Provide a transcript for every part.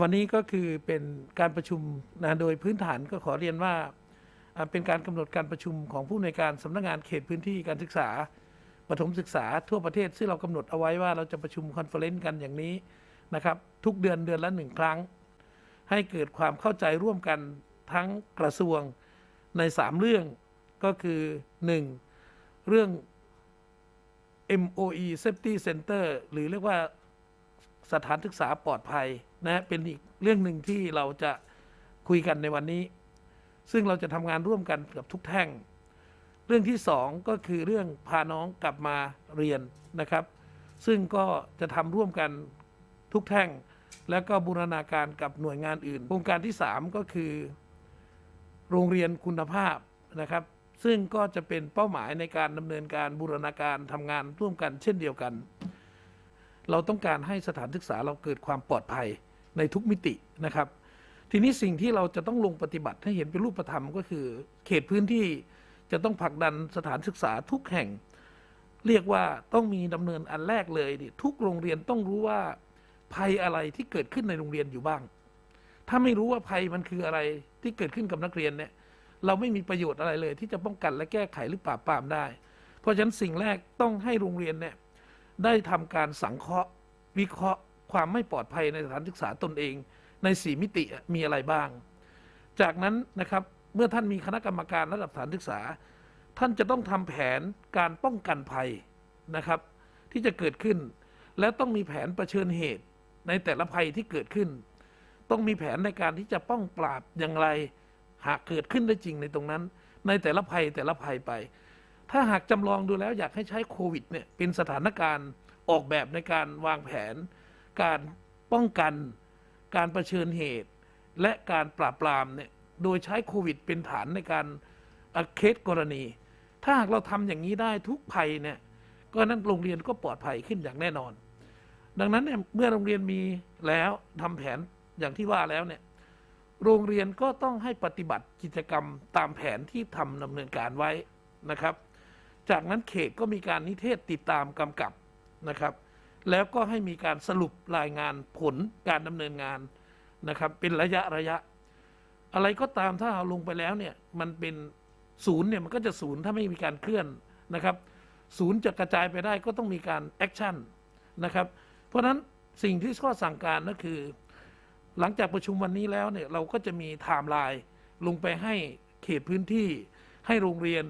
วันนี้ก็คือเป็นการประชุมนะโดยพื้นฐานก็ขอเรียนว่าเป็นการกำหนดการประชุมของผู้ในการสำนักงานเขตพื้นที่การศึกษาประถมศึกษาทั่วประเทศ ซึ่งเรากำหนดเอาไว้ว่าเราจะประชุมคอนเฟอเรนซ์กันอย่างนี้นะครับทุกเดือนเดือนละหนึ่งครั้ง ให้เกิดความเข้าใจร่วมกันทั้งกระทรวงใน 3 เรื่องก็คือ 1. เรื่อง MOE Safety Center หรือเรียกว่าสถานศึกษาปลอดภัย นะเป็นอีกเรื่องหนึ่งที่เราจะคุยกันในวันนี้ ซึ่งเราจะทำงานร่วมกันกับทุกแท่ง เรื่องที่สองก็คือเรื่องพาน้องกลับมาเรียนนะครับ ซึ่งก็จะทำร่วมกันทุกแท่ง แล้วก็บูรณาการกับหน่วยงานอื่นโครงการที่3ก็คือ โรงเรียนคุณภาพนะครับ ซึ่งก็จะเป็นเป้าหมายในการดำเนินการบูรณาการทำงานร่วมกันเช่นเดียวกัน เราต้องการให้สถานศึกษาเราเกิดความปลอดภัย ในทุกมิตินะครับ ทีนี้สิ่งที่เราจะต้องลงปฏิบัติให้เห็นเป็นรูปธรรมก็คือ เขตพื้นที่จะต้องผลักดันสถานศึกษาทุกแห่ง เรียกว่าต้องมีดำเนินอันแรกเลยดิทุกโรงเรียนต้องรู้ว่าภัยอะไรที่เกิดขึ้นในโรงเรียนอยู่บ้าง ถ้าไม่รู้ว่าภัยมันคืออะไรที่เกิดขึ้นกับนักเรียนเนี่ยเราไม่มีประโยชน์อะไรเลย ที่จะป้องกันและแก้ไขหรือปราบปรามได้ เพราะฉะนั้นสิ่งแรกต้องให้โรงเรียนเนี่ยได้ทำการสังเคราะห์ วิเคราะห์ ความไม่ปลอดภัยในสถานศึกษาตนเอง ในสีมิติมีอะไรบ้าง จากนั้นนะครับเมื่อท่านมีคณะกรรมการระดับสถานศึกษา ท่านจะต้องทำแผนการป้องกันภัยนะครับ ที่จะเกิดขึ้น และต้องมีแผนประเชิญเหตุในแต่ละภัยที่เกิดขึ้น ต้องมีแผนในการที่จะป้องปราบอย่างไร หากเกิดขึ้นได้จริงในตรงนั้น ในแต่ละภัยแต่ละภัยไป ถ้าหากจำลองดูแล้วอยากให้ใช้โควิดเนี่ยเป็นสถานการณ์ออกแบบในการวางแผน การป้องกันการประเชิญเหตุ และการปราบปรามเนี่ยโดยใช้โควิดเป็นฐานในการอเคสกรณี ถ้าหากเราทำอย่างนี้ได้ทุกภัยเนี่ยก็นั้นโรงเรียนก็ปลอดภัยขึ้นอย่างแน่นอน ดังนั้นเนี่ยเมื่อโรงเรียนมีแล้วทำแผนอย่างที่ว่าแล้วเนี่ยโรงเรียนก็ต้องให้ปฏิบัติกิจกรรมตามแผนที่ทำดำเนินการไว้นะครับ จากนั้นเขตก็มีการนิเทศติดตามกำกับนะครับ แล้วก็ให้มีการสรุปรายงานผลการดำเนินงานนะครับ เป็นระยะระยะ อะไรก็ตามถ้าเอาลงไปแล้วเนี่ยมันเป็นศูนย์เนี่ยมันก็จะศูนย์ถ้าไม่มีการเคลื่อนนะครับศูนย์จะกระจายไปได้ก็ต้องมีการแอคชั่นนะครับเพราะฉะนั้นสิ่งที่ข้อสั่งการก็คือ หลังจากประชุมวันนี้แล้วเนี่ยเราก็จะมีไทม์ไลน์ลงไปให้เขตพื้นที่ ให้โรงเรียน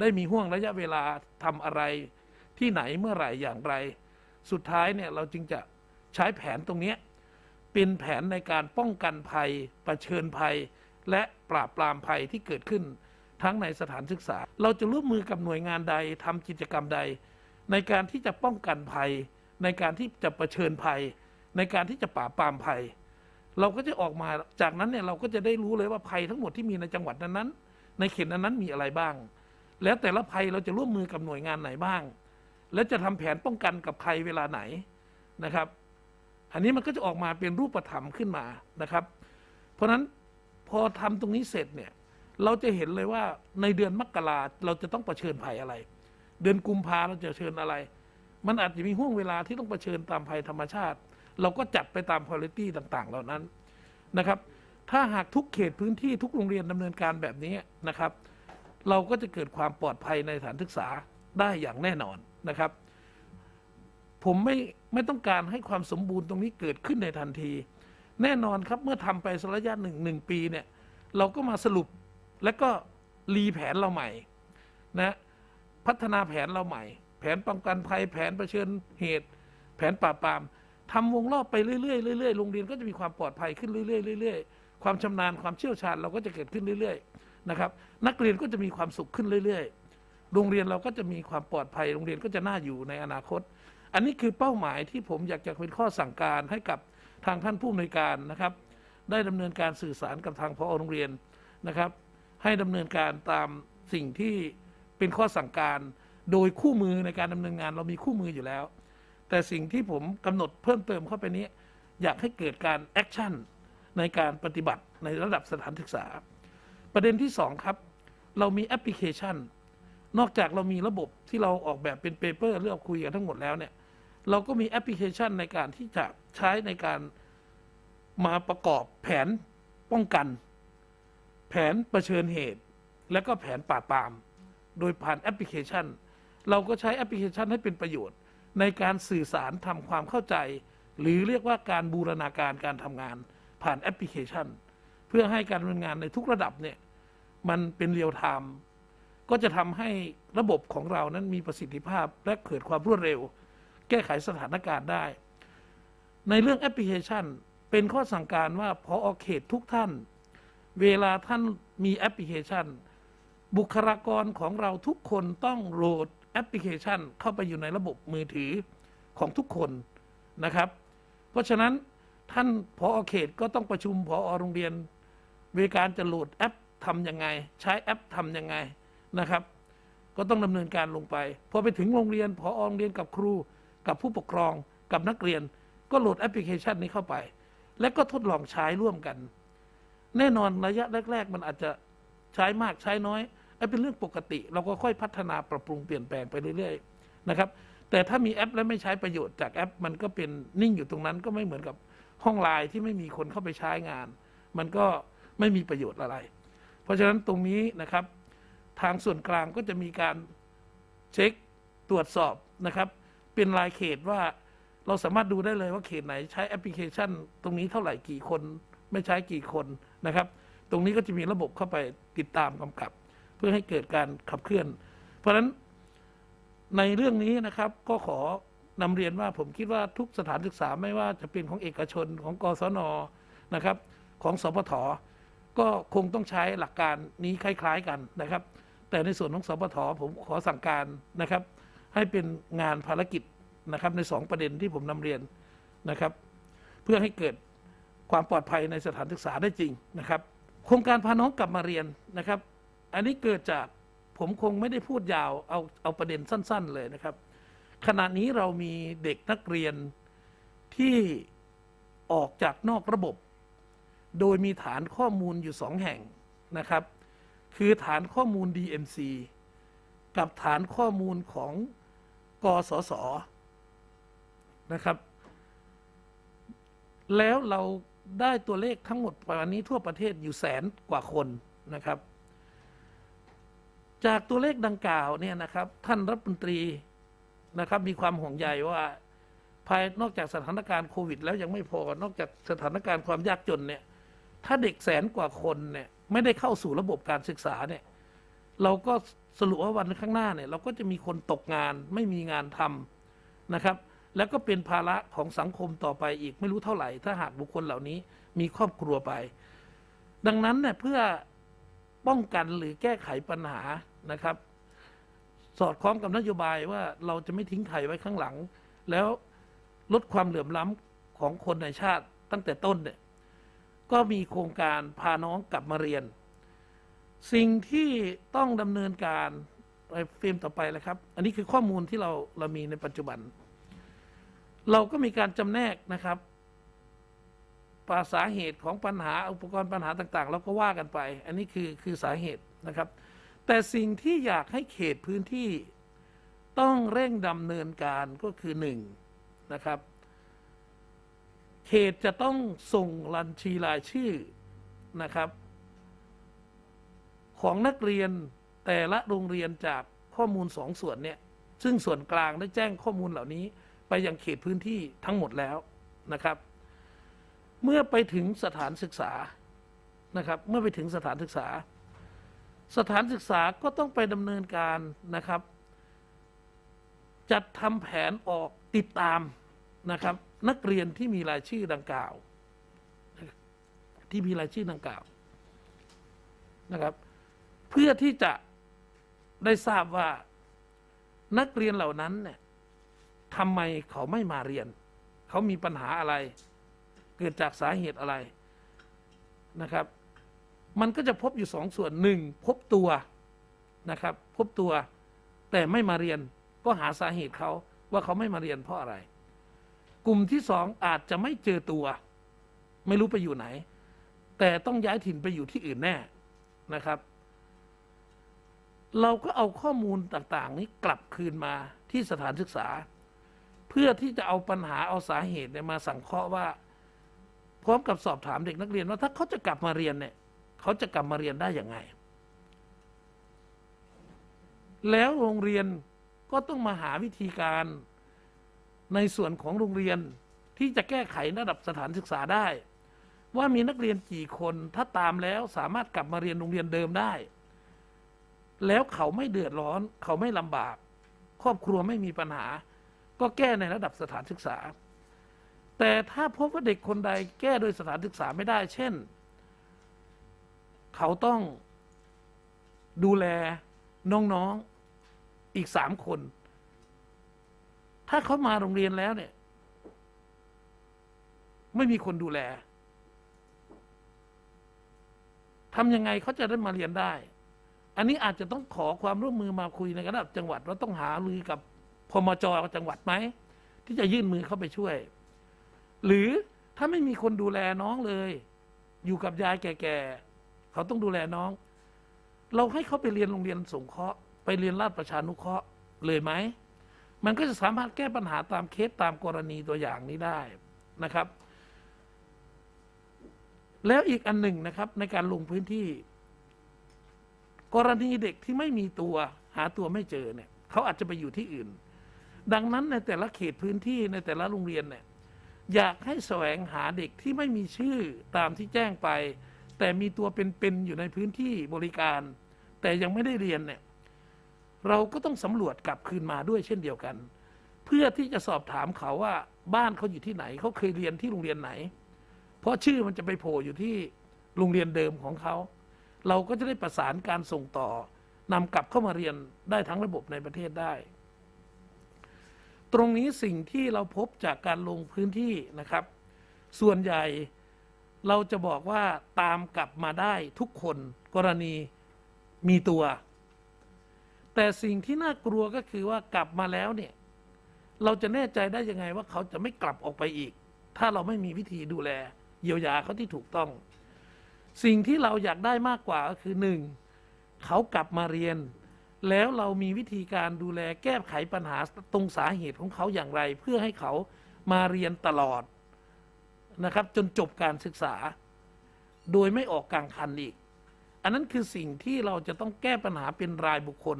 ได้มีห่วงระยะเวลาทำอะไร ที่ไหนเมื่อไหร่อย่างไร สุดท้ายเนี่ยเราจึงจะใช้แผนตรงนี้เป็นแผนในการป้องกันภัยประเชิญภัย และปราบปรามภัยที่เกิดขึ้น ทั้งในสถานศึกษา เราจะร่วมมือกับหน่วยงานใดทำกิจกรรมใด ในการที่จะป้องกันภัย ในการที่จะประเชิญภัย ในการที่จะปราบปรามภัย เราก็จะออกมาจากนั้นเนี่ยเราก็จะได้รู้เลยว่าภัยทั้งหมดที่มีในจังหวัดนั้นๆในเขตนั้นๆมีอะไรบ้าง แล้วแต่ละภัยเราจะร่วมมือกับหน่วยงานไหนบ้าง และจะทำแผนป้องกันกับใครเวลาไหนนะครับ อันนี้มันก็จะออกมาเป็นรูปธรรมขึ้นมานะครับ เพราะฉะนั้นพอทำตรงนี้เสร็จเนี่ยเราจะเห็นเลยว่าในเดือนมกราเราจะต้องประเชิญภัยอะไร เดือนกุมภาเราจะเชิญอะไร มันอาจจะมีห่วงเวลาที่ต้องประเชิญตามภัยธรรมชาติ เราก็จัดไปตามคุณภาพต่างๆ เหล่านั้นนะครับ ถ้าหากทุกเขตพื้นที่ทุกโรงเรียนดำเนินการแบบนี้นะครับ เราก็จะเกิดความปลอดภัยในสถานศึกษาได้อย่างแน่นอน นะครับ ผมไม่ไม่ต้องการให้ความสมบูรณ์ตรงนี้เกิดขึ้นในทันที แน่นอนครับเมื่อทำไปสักระยะหนึ่งหนึ่งปีเนี่ยเราก็มาสรุปและก็รีแผนเราใหม่นะพัฒนาแผนเราใหม่ แผนป้องกันภัยแผนปะเผชิญเหตุ แผนปราบปรามทำวงรอบไปเรื่อยๆเรื่อยๆโรงเรียนก็จะมีความปลอดภัยขึ้นเรื่อยๆเรื่อยๆความชำนาญความเชี่ยวชาญเราก็จะเกิดขึ้นเรื่อยๆนะครับนักเรียนก็จะมีความสุขขึ้นเรื่อยๆ โรงเรียนเราก็จะมีความปลอดภัย โรงเรียนก็จะน่าอยู่ในอนาคต อันนี้คือเป้าหมายที่ผมอยากจะเป็นข้อสั่งการให้กับทางท่านผู้อำนวยการนะครับ ได้ดำเนินการสื่อสารกับทางพอโรงเรียนนะครับ ให้ดำเนินการตามสิ่งที่เป็นข้อสั่งการ โดยคู่มือในการดำเนินงาน เรามีคู่มืออยู่แล้ว แต่สิ่งที่ผมกำหนดเพิ่มเติมเข้าไปนี้ อยากให้เกิดการแอคชั่นในการปฏิบัติในระดับสถานศึกษา ประเด็นที่สองครับ เรามีแอปพลิเคชัน นอกจากเรามีระบบที่เราออกแบบเป็นเปเปอร์เรื่องคุยกันทั้งหมดแล้วเนี่ย เราก็มีแอปพลิเคชันในการที่จะใช้ในการมาประกอบแผนป้องกัน แผนประเชิญเหตุ และก็แผนปราปาม โดยผ่านแอปพลิเคชัน เราก็ใช้แอปพลิเคชันให้เป็นประโยชน์ ในการสื่อสารทำความเข้าใจ หรือเรียกว่าการบูรณาการการทำงาน ผ่านแอปพลิเคชัน เพื่อให้การดำเนินงานในทุกระดับเนี่ยมันเป็นเรียลไทม์ ก็จะทำให้ระบบของเรานั้นมีประสิทธิภาพและเกิดความรวดเร็ว แก้ไขสถานการณ์ได้ ในเรื่องแอปพลิเคชัน เป็นข้อสั่งการว่าพออเขตทุกท่าน เวลาท่านมีแอปพลิเคชัน บุคลากรของเราทุกคนต้องโหลดแอปพลิเคชัน เข้าไปอยู่ในระบบมือถือของทุกคนนะครับ เพราะฉะนั้นท่านพอเขตก็ต้องประชุมพอโรงเรียน เวการจะโหลดแอปทำยังไง ใช้แอปทำยังไง นะครับ ก็ต้องดำเนินการลงไปพอไปถึงโรงเรียนพอโรงเรียนกับครู กับผู้ปกครอง กับนักเรียน ก็โหลดแอปพลิเคชันนี้เข้าไป และก็ทดลองใช้ร่วมกัน แน่นอนระยะแรก ๆ มันอาจจะใช้มากใช้น้อยไอ้เป็นเรื่องปกติ เราก็ค่อยพัฒนาปรับปรุงเปลี่ยนแปลงไปเรื่อยๆนะครับ แต่ถ้ามีแอปแล้วไม่ใช้ประโยชน์จากแอป มันก็เป็นนิ่งอยู่ตรงนั้นก็ไม่เหมือนกับห้องไลน์ที่ไม่มีคนเข้าไปใช้งาน มันก็ไม่มีประโยชน์อะไร เพราะฉะนั้นตรงนี้นะครับ ทางส่วนกลางก็จะมีการเช็คตรวจสอบนะครับ เป็นรายเขตว่าเราสามารถดูได้เลยว่าเขตไหนใช้แอปพลิเคชัน ตรงนี้เท่าไหร่กี่คน ไม่ใช้กี่คนนะครับ ตรงนี้ก็จะมีระบบเข้าไปติดตามกำกับ เพื่อให้เกิดการขับเคลื่อน เพราะฉะนั้นในเรื่องนี้นะครับก็ขอนำเรียนว่าผมคิดว่าทุกสถานศึกษาไม่ว่าจะเป็นของเอกชนของกศนนะครับ ของสพทก็คงต้องใช้หลักการนี้คล้าย ๆกันนะครับ แต่ในส่วนของสพทผมขอสั่งการนะครับ ให้เป็นงานภารกิจนะครับ ในสองประเด็นที่ผมนำเรียนนะครับ เพื่อให้เกิดความปลอดภัยในสถานศึกษาได้จริงนะครับ โครงการพาน้องกลับมาเรียนนะครับ อันนี้เกิดจากผมคงไม่ได้พูดยาวเอาเอาประเด็นสั้น ๆ เลยนะครับ ขณะนี้เรามีเด็กนักเรียนที่ออกจากนอกระบบ โดยมีฐานข้อมูลอยู่สองแห่งนะครับ คือฐานข้อมูล DMC กับฐานข้อมูลของกสศนะครับ แล้วเราได้ตัวเลขทั้งหมดประมาณนี้ทั่วประเทศอยู่แสนกว่าคนนะครับ จากตัวเลขดังกล่าวเนี่ยนะครับ ท่านรัฐมนตรีนะครับ มีความห่วงใยว่าภายนอกจากสถานการณ์โควิด แล้วยังไม่พอนอกจากสถานการณ์ความยากจนเนี่ย ถ้าเด็กแสนกว่าคนเนี่ย ไม่ได้เข้าสู่ระบบการศึกษาเนี่ย เราก็สรุปว่าวันข้างหน้าเนี่ย เราก็จะมีคนตกงานไม่มีงานทำนะครับ แล้วก็เป็นภาระของสังคมต่อไปอีกไม่รู้เท่าไหร่ ถ้าหากบุคคลเหล่านี้มีครอบครัวไป ดังนั้นเนี่ยเพื่อป้องกันหรือแก้ไขปัญหานะครับ สอดคล้องกับนโยบายว่าเราจะไม่ทิ้งใครไว้ข้างหลัง แล้วลดความเหลื่อมล้ำของคนในชาติตั้งแต่ต้นเนี่ย ก็มีโครงการพาน้องกลับมาเรียน สิ่งที่ต้องดำเนินการในเฟรมต่อไปเลยครับ อันนี้คือข้อมูลที่เราเรามีในปัจจุบัน เราก็มีการจำแนกนะครับปาสาเหตุของปัญหาอุปกรณ์ปัญหาต่างๆเราก็ว่ากันไป อันนี้คือคือสาเหตุนะครับ แต่สิ่งที่อยากให้เขตพื้นที่ต้องเร่งดำเนินการก็คือหนึ่งนะครับ เขตจะต้องส่งรัญชีรายชื่อนะครับ ของนักเรียนแต่ละโรงเรียนจากข้อมูลสองส่วนเนี่ย ซึ่งส่วนกลางได้แจ้งข้อมูลเหล่านี้ ไปยังเขตพื้นที่ทั้งหมดแล้วนะครับ เมื่อไปถึงสถานศึกษานะครับ เมื่อไปถึงสถานศึกษา สถานศึกษาก็ต้องไปดำเนินการนะครับ จัดทำแผนออกติดตาม นะครับ นักเรียนที่มีรายชื่อดังกล่าว ที่มีรายชื่อดังกล่าวนะครับ เพื่อที่จะได้ทราบว่านักเรียนเหล่านั้นเนี่ยทำไมเขาไม่มาเรียน เขามีปัญหาอะไร เกิดจากสาเหตุอะไรนะครับ มันก็จะพบอยู่สองส่วนหนึ่งพบตัวนะครับ พบตัวแต่ไม่มาเรียนก็หาสาเหตุเขาว่าเขาไม่มาเรียนเพราะอะไร กลุ่มที่สองอาจจะไม่เจอตัว ไม่รู้ไปอยู่ไหน แต่ต้องย้ายถิ่นไปอยู่ที่อื่นแน่นะครับ เราก็เอาข้อมูลต่างๆ นี้กลับคืนมาที่สถานศึกษา เพื่อที่จะเอาปัญหาเอาสาเหตุเนี่ยมาสังเคราะห์ว่า พร้อมกับสอบถามเด็กนักเรียนว่าถ้าเขาจะกลับมาเรียนเนี่ยเขาจะกลับมาเรียนได้อย่างไง แล้วโรงเรียนก็ต้องมาหาวิธีการ ในส่วนของโรงเรียนที่จะแก้ไขระดับสถานศึกษาได้ ว่ามีนักเรียนกี่คนถ้าตามแล้วสามารถกลับมาเรียนโรงเรียนเดิมได้ แล้วเขาไม่เดือดร้อน เขาไม่ลำบาก ครอบครัวไม่มีปัญหา ก็แก้ในระดับสถานศึกษา แต่ถ้าพบว่าเด็กคนใดแก้โดยสถานศึกษาไม่ได้ เช่น เขาต้องดูแลน้องๆอีกสามคน ถ้าเขามาโรงเรียนแล้วเนี่ย ไม่มีคนดูแลทำยังไงเขาจะได้มาเรียนได้ อันนี้อาจจะต้องขอความร่วมมือมาคุยในระดับจังหวัดว่าต้องหารือกับพมจจังหวัดไหม ที่จะยื่นมือเข้าไปช่วย หรือถ้าไม่มีคนดูแลน้องเลย อยู่กับยายแก่ๆเขาต้องดูแลน้อง เราให้เขาไปเรียนโรงเรียนสงเคราะห์ไปเรียนราชประชานุเคราะห์เลยไหม มันก็จะสามารถแก้ปัญหาตามเคสตามกรณีตัวอย่างนี้ได้นะครับ แล้วอีกอันหนึ่งนะครับ ในการลงพื้นที่ กรณีเด็กที่ไม่มีตัวหาตัวไม่เจอเนี่ยเขาอาจจะไปอยู่ที่อื่น ดังนั้นในแต่ละเขตพื้นที่ในแต่ละโรงเรียนเนี่ยอยากให้แสวงหาเด็กที่ไม่มีชื่อตามที่แจ้งไป แต่มีตัวเป็นๆอยู่ในพื้นที่บริการ แต่ยังไม่ได้เรียนเนี่ย เราก็ต้องสำรวจกลับคืนมาด้วยเช่นเดียวกัน เพื่อที่จะสอบถามเขาว่าบ้านเขาอยู่ที่ไหน เขาเคยเรียนที่โรงเรียนไหน เพราะชื่อมันจะไปโผล่อยู่ที่โรงเรียนเดิมของเขา เราก็จะได้ประสานการส่งต่อนำกลับเข้ามาเรียนได้ทั้งระบบในประเทศได้ ตรงนี้สิ่งที่เราพบจากการลงพื้นที่นะครับ ส่วนใหญ่เราจะบอกว่าตามกลับมาได้ทุกคนกรณีมีตัว แต่สิ่งที่น่ากลัวก็คือว่ากลับมาแล้วเนี่ย เราจะแน่ใจได้ยังไงว่าเขาจะไม่กลับออกไปอีก ถ้าเราไม่มีวิธีดูแล เยียวยาเขาที่ถูกต้อง สิ่งที่เราอยากได้มากกว่าก็คือหนึ่งเขากลับมาเรียน แล้วเรามีวิธีการดูแลแก้ไขปัญหาตรงสาเหตุของเขาอย่างไร เพื่อให้เขามาเรียนตลอดนะครับ จนจบการศึกษา โดยไม่ออกกลางคันอีก อันนั้นคือสิ่งที่เราจะต้องแก้ปัญหาเป็นรายบุคคล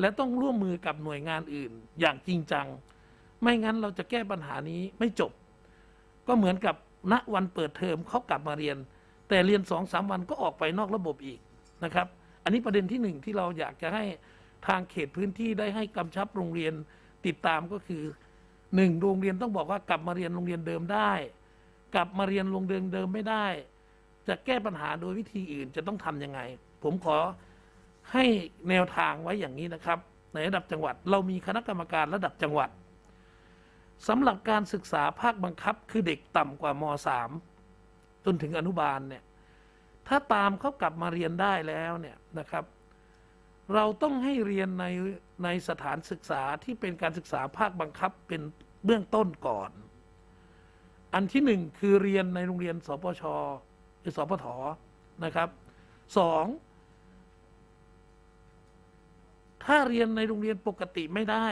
และต้องร่วมมือกับหน่วยงานอื่น อย่างจริงจัง ไม่งั้นเราจะแก้ปัญหานี้ไม่จบ ก็เหมือนกับณวันเปิดเทอมเขากลับมาเรียน แต่เรียนสองสามวันก็ออกไปนอกระบบอีกนะครับ อันนี้ประเด็นที่หนึ่งที่เราอยากจะให้ทางเขตพื้นที่ได้ให้กำชับโรงเรียนติดตามก็คือหนึ่งโรงเรียนต้องบอกว่ากลับมาเรียนโรงเรียนเดิมได้ กลับมาเรียนโรงเรียนเดิมไม่ได้ จะแก้ปัญหาโดยวิธีอื่นจะต้องทำยังไง ผมขอ ให้แนวทางไว้อย่างนี้นะครับ ในระดับจังหวัดเรามีคณะกรรมการระดับจังหวัดสำหรับการศึกษาภาคบังคับคือเด็กต่ำกว่าม .3 จนถึงอนุบาลเนี่ยถ้าตามเขากลับมาเรียนได้แล้วเนี่ยนะครับ เราต้องให้เรียนในในสถานศึกษาที่เป็นการศึกษาภาคบังคับเป็นเบื้องต้นก่อน อันที่หนึ่งคือเรียนในโรงเรียนสปชหรือสปทนะครับสอง ถ้าเรียนในโรงเรียนปกติไม่ได้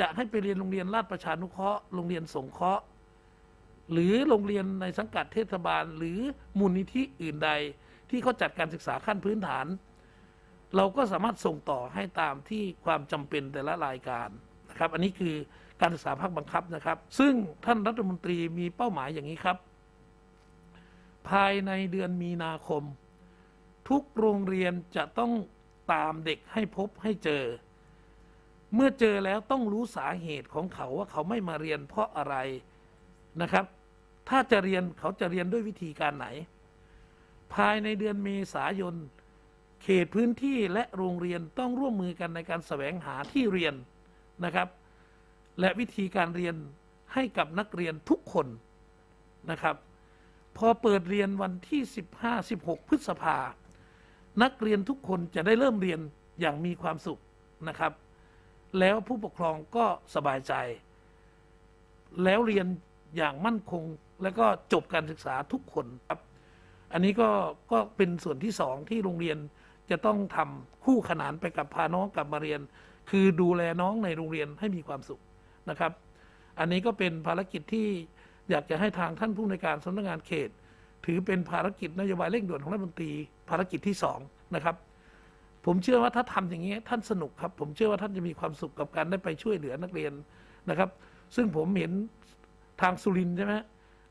จะให้ไปเรียนโรงเรียนราชประชานุเคราะห์โรงเรียนสงเคราะห์ หรือโรงเรียนในสังกัดเทศบาล หรือมูลนิธิอื่นใด ที่เขาจัดการศึกษาขั้นพื้นฐาน เราก็สามารถส่งต่อให้ตามที่ความจำเป็นแต่ละรายการนะครับ อันนี้คือการศึกษาภาคบังคับนะครับ ซึ่งท่านรัฐมนตรีมีเป้าหมายอย่างนี้ครับ ภายในเดือนมีนาคม ทุกโรงเรียนจะต้อง ตามเด็กให้พบให้เจอ เมื่อเจอแล้วต้องรู้สาเหตุของเขาว่าเขาไม่มาเรียนเพราะอะไรนะครับ ถ้าจะเรียนเขาจะเรียนด้วยวิธีการไหน ภายในเดือนเมษายน เขตพื้นที่และโรงเรียนต้องร่วมมือกันในการแสวงหาที่เรียนนะครับ และวิธีการเรียนให้กับนักเรียนทุกคนนะครับ พอเปิดเรียนวันที่ 15-16 พฤษภา นักเรียนทุกคนจะได้เริ่มเรียนอย่างมีความสุขนะครับ แล้วผู้ปกครองก็สบายใจ แล้วเรียนอย่างมั่นคงแล้วก็จบการศึกษาทุกคนครับ อันนี้ก็ก็เป็นส่วนที่สองที่โรงเรียนจะต้องทำคู่ขนานไปกับพาน้องกลับมาเรียน คือดูแลน้องในโรงเรียนให้มีความสุขนะครับ อันนี้ก็เป็นภารกิจที่อยากจะให้ทางท่านผู้ในการสำนักงานเขต ถือเป็นภารกิจนโยบายเร่งด่วนของรัฐมนตรีภารกิจที่สองนะครับผมเชื่อว่าถ้าทำอย่างนี้ท่านสนุกครับ ผมเชื่อว่าท่านจะมีความสุขกับการได้ไปช่วยเหลือนักเรียนนะครับ ซึ่งผมเห็นทางสุรินใช่ไหม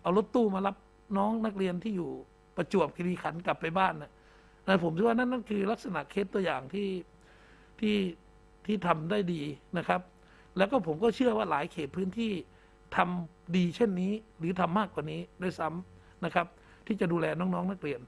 เอารถตู้มารับน้องนักเรียนที่อยู่ประจวบคีรีขันธ์กลับไปบ้านนะนะผมคิดว่านั่นนั่นคือลักษณะเคสตัวอย่างที่ที่ที่ทำได้ดีนะครับ แล้วก็ผมก็เชื่อว่าหลายเขตพื้นที่ทำดีเช่นนี้ หรือทำมากกว่านี้ด้วยซ้ำนะครับ ที่จะดูแลน้องๆนักเรียน